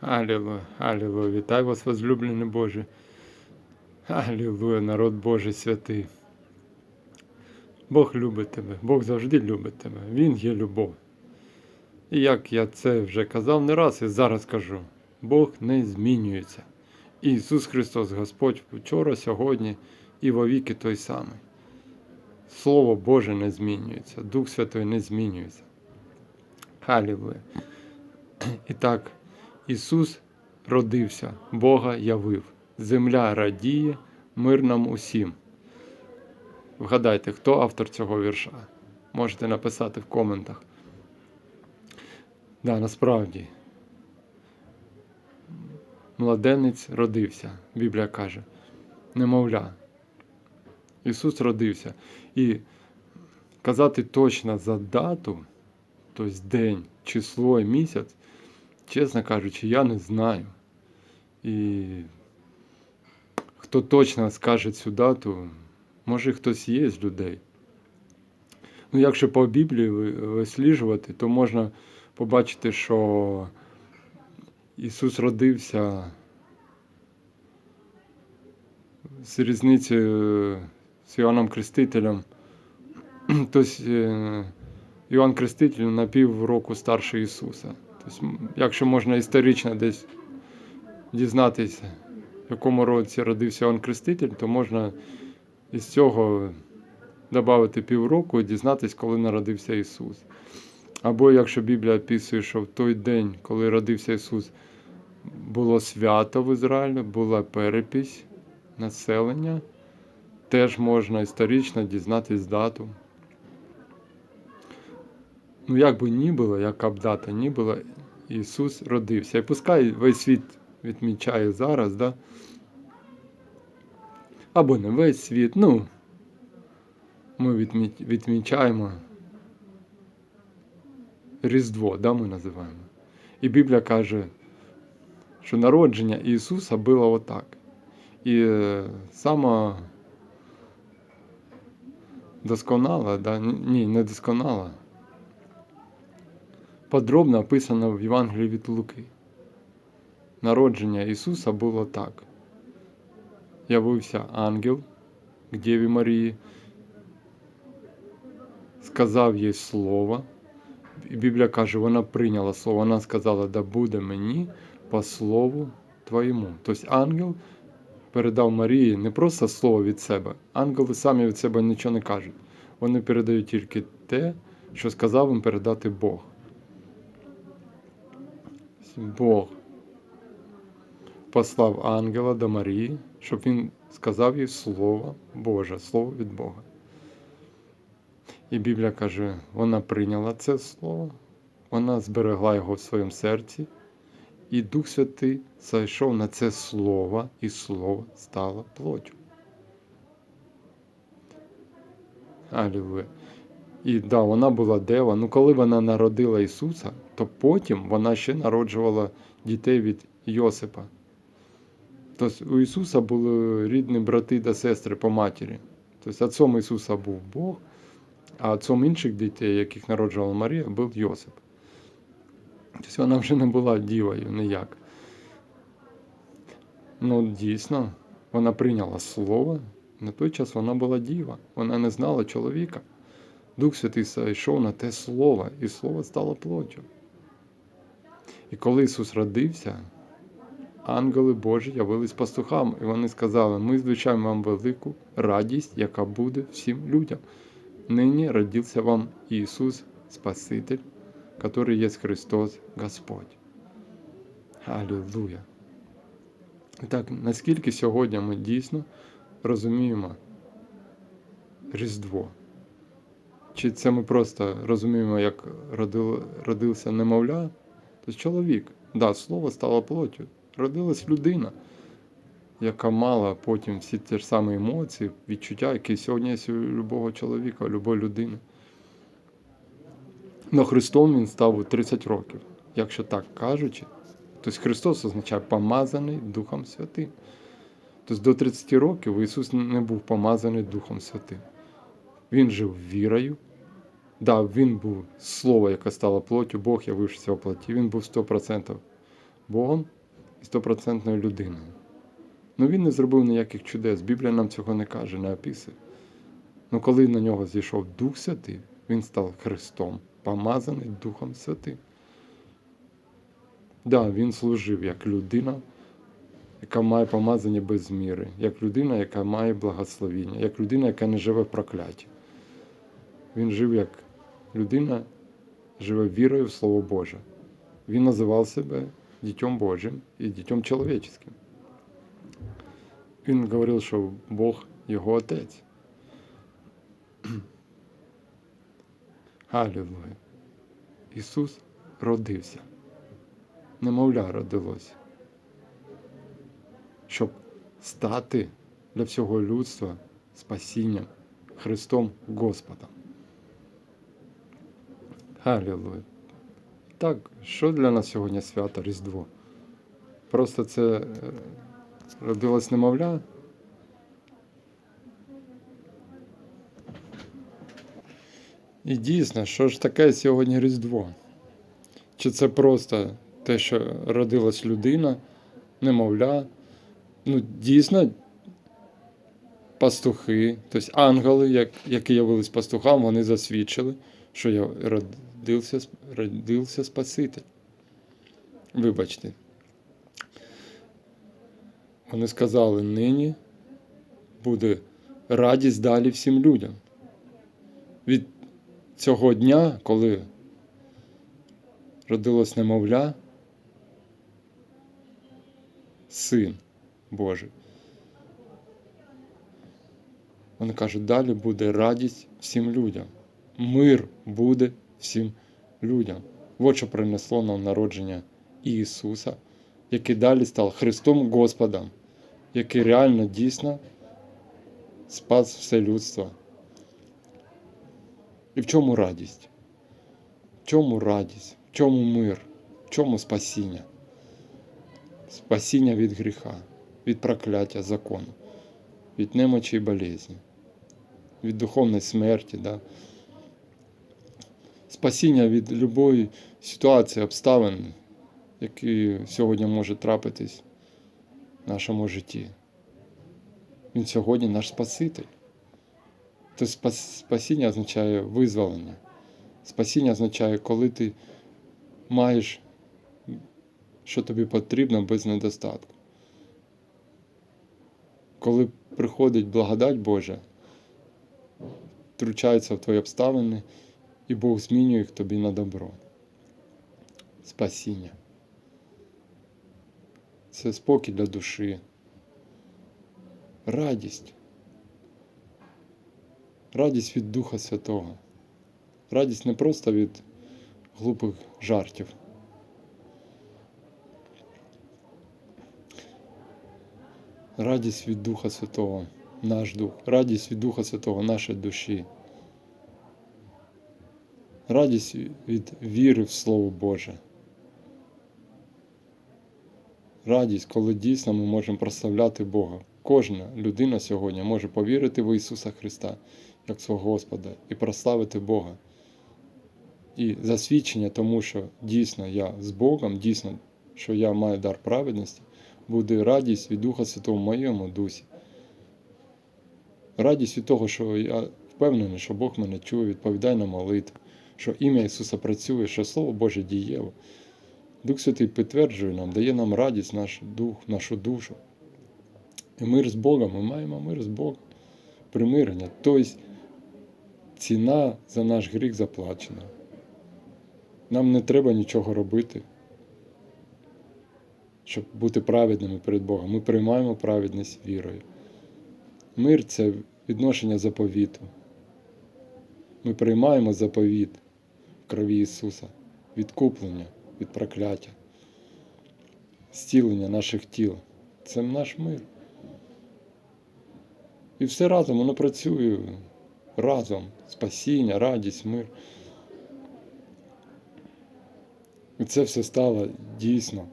Алілуя, алілуя. Вітаю вас, возлюблений Боже. Алілуя, народ Божий святий. Бог любить тебе, Бог завжди любить тебе. Він є любов. І як я це вже казав не раз і зараз кажу, Бог не змінюється. Ісус Христос, Господь вчора, сьогодні і вовіки той самий. Слово Боже не змінюється, Дух Святой не змінюється. Халілуя. І так, Ісус родився, Бога явив. Земля радіє, мир нам усім. Вгадайте, хто автор цього вірша? Можете написати в коментах. Да, насправді. Младенець родився, Біблія каже. Немовля. Ісус родився. І казати точно за дату, тобто день, число і місяць, чесно кажучи, я не знаю. І хто точно скаже цю дату, може хтось є з людей. Ну, якщо по Біблії висліджувати, то можна побачити, що Ісус родився з різницею з Іоанном Крестителем. Тобто Іоанн Креститель на пів року старше Ісуса. Тобто, якщо можна історично десь дізнатися, в якому році родився Іоанн Креститель, то можна із цього додати півроку і дізнатися, коли народився Ісус. Або якщо Біблія описує, що в той день, коли родився Ісус, було свято в Ізраїлі, була перепись населення, теж можна історично дізнатись дату. Ну, як би ні було, яка б дата ні була, Ісус родився. І пускай весь світ відмічає зараз, да? або не весь світ, ну, ми відмічаємо Різдво, да, ми називаємо. І Біблія каже, що народження Ісуса було отак. І е, сама досконала, да? ні, не досконала, подробно описано в Євангелії від Луки. Народження Ісуса було так. Явився ангел к Дєві Марії, сказав їй слово. І Біблія каже, вона прийняла слово, вона сказала, да буде мені по слову твоєму. Тобто ангел передав Марії не просто слово від себе. Ангели самі від себе нічого не кажуть. Вони передають тільки те, що сказав їм передати Бог. Бог послав ангела до Марії, щоб він сказав їй Слово Боже, Слово від Бога. І Біблія каже, вона прийняла це слово, вона зберегла його в своєму серці, і Дух Святий зайшов на це слово, і слово стало плотю. Алілуя. І да, вона була дева. Ну, коли вона народила Ісуса, то потім вона ще народжувала дітей від Йосипа. Тобто у Ісуса були рідні брати та сестри по матері. Тобто отцом Ісуса був Бог, а отцом інших дітей, яких народжувала Марія, був Йосип. Тобто вона вже не була дівою ніяк. Ну, дійсно, вона прийняла слово. На той час вона була діва, вона не знала чоловіка. Дух Святий зайшов на те слово, і слово стало плоттю. І коли Ісус родився, ангели Божі явились пастухам, і вони сказали: ми звичайно вам велику радість, яка буде всім людям. Нині родився вам Ісус Спаситель, який є Христос Господь. Аллилуйя! Так, наскільки сьогодні ми дійсно розуміємо Різдво? Чи це ми просто розуміємо, як родив, родився немовля? Тобто чоловік, да, слово стало плоттю. Родилась людина, яка мала потім всі ті ж самі емоції, відчуття, які сьогодні є у любого чоловіка, любої людини. Но Христом він став у 30 років, якщо так кажучи. Тобто Христос означає помазаний Духом Святим. Тобто до 30 років Ісус не був помазаний Духом Святим. Він жив вірою. Да, Він був Слово, яке стало плоттю, Бог явившися в плоті, він був 100% Богом і стопроцентною людиною. Ну він не зробив ніяких чудес. Біблія нам цього не каже, не описує. Ну коли на нього зійшов Дух Святий, він став Христом, помазаний Духом Святим. Да, він служив як людина, яка має помазання без міри, як людина, яка має благословіння, як людина, яка не живе в прокляті. Він жив як людина, живе вірою в Слово Боже. Він називав себе Дітем Божим і Дітем чоловіческим. Він говорив, що Бог його отець. Алілуя. Ісус родився. Немовля родилось. Щоб стати для всього людства спасінням Христом Господом. Алілуя. Так, що для нас сьогодні свято Різдво? Просто це е, родилось немовля. І дійсно, що ж таке сьогодні Різдво? Чи це просто те, що родилась людина, немовля? Ну, дійсно, пастухи, тобто ангели, як, які явились пастухам, вони засвідчили, що я родився, родився Спаситель. Вибачте. Вони сказали, нині буде радість далі всім людям. Від цього дня, коли родилось немовля, син Божий. Вони кажуть, далі буде радість всім людям. Мир буде всім людям. От що принесло нам народження Ісуса, який далі став Христом Господом, який реально дійсно спас все людство. І в чому радість? В чому радість? В чому мир? В чому спасіння? Спасіння від гріха, від прокляття закону, від немочі і болезні, від духовної смерті, да? Спасіння від будь-якої ситуації, обставин, які сьогодні може трапитись в нашому житті. Він сьогодні наш Спаситель. То спасіння означає визволення. Спасіння означає, коли ти маєш, що тобі потрібно без недостатку. Коли приходить благодать Божа, втручається в твої обставини, і Бог змінює їх тобі на добро. Спасіння. Це спокій для душі, радість. Радість від Духа Святого. Радість не просто від глупих жартів. Радість від Духа Святого, наш Дух, радість від Духа Святого, нашої душі. Радість від віри в Слово Боже. Радість, коли дійсно ми можемо прославляти Бога. Кожна людина сьогодні може повірити в Ісуса Христа як свого Господа і прославити Бога. І засвідчення тому, що дійсно я з Богом, дійсно, що я маю дар праведності, буде радість від Духа Святого в моєму дусі. Радість від того, що я впевнений, що Бог мене чує, відповідає на молитву, що ім'я Ісуса працює, що Слово Боже дієво. Дух Святий підтверджує нам, дає нам радість, наш дух, нашу душу. І мир з Богом, ми маємо мир з Богом, примирення. Тобто ціна за наш гріх заплачена. Нам не треба нічого робити, щоб бути праведними перед Богом. Ми приймаємо праведність вірою. Мир це відношення заповіту. Ми приймаємо заповіт крові Ісуса, відкуплення від прокляття, зцілення наших тіл. Це наш мир. І все разом воно працює разом. Спасіння, радість, мир. І це все стало дійсно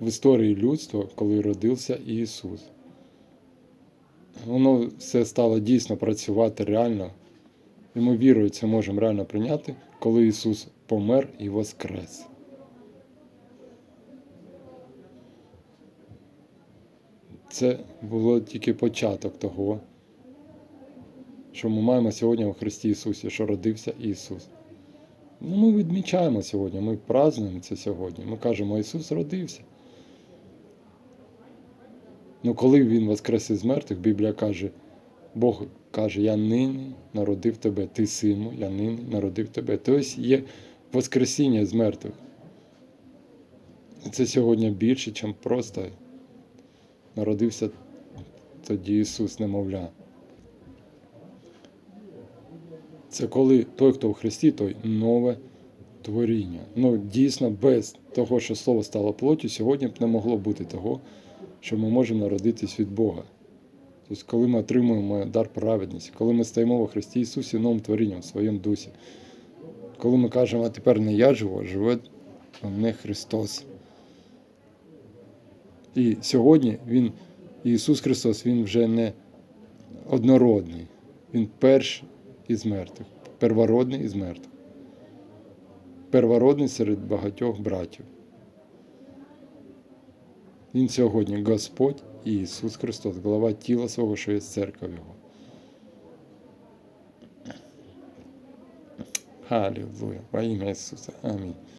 в історії людства, коли родився Ісус. Воно все стало дійсно працювати реально. І ми вірою це можемо реально прийняти, коли Ісус помер і воскрес. Це було тільки початок того, що ми маємо сьогодні у Христі Ісусі, що родився Ісус. Ну, Ми відмічаємо сьогодні, ми празднуємо це сьогодні. Ми кажемо, Ісус родився. Ну коли Він воскрес із мертвих, Біблія каже, Бог каже, я нині народив тебе, ти сину, я нині народив тебе. Тобто є Воскресіння з мертвих. Це сьогодні більше, ніж просто народився тоді Ісус, немовля. Це коли той, хто в Христі, той нове творіння. Ну, дійсно, без того, що Слово стало плоттю, сьогодні б не могло бути того, що ми можемо народитись від Бога. Тобто, коли ми отримуємо дар праведності, коли ми стоїмо во Христі Ісусі новим творінням в своєму дусі, коли ми кажемо, а тепер не я живу, а живе мене Христос. І сьогодні Він, Ісус Христос, Він вже не однородний, Він перший із мертвих, первородний із мертвих. Первородний серед багатьох братів. Він сьогодні Господь і Ісус Христос, голова тіла свого, що є церква Його. Аллилуйя. во ім'я Ісуса. Амінь.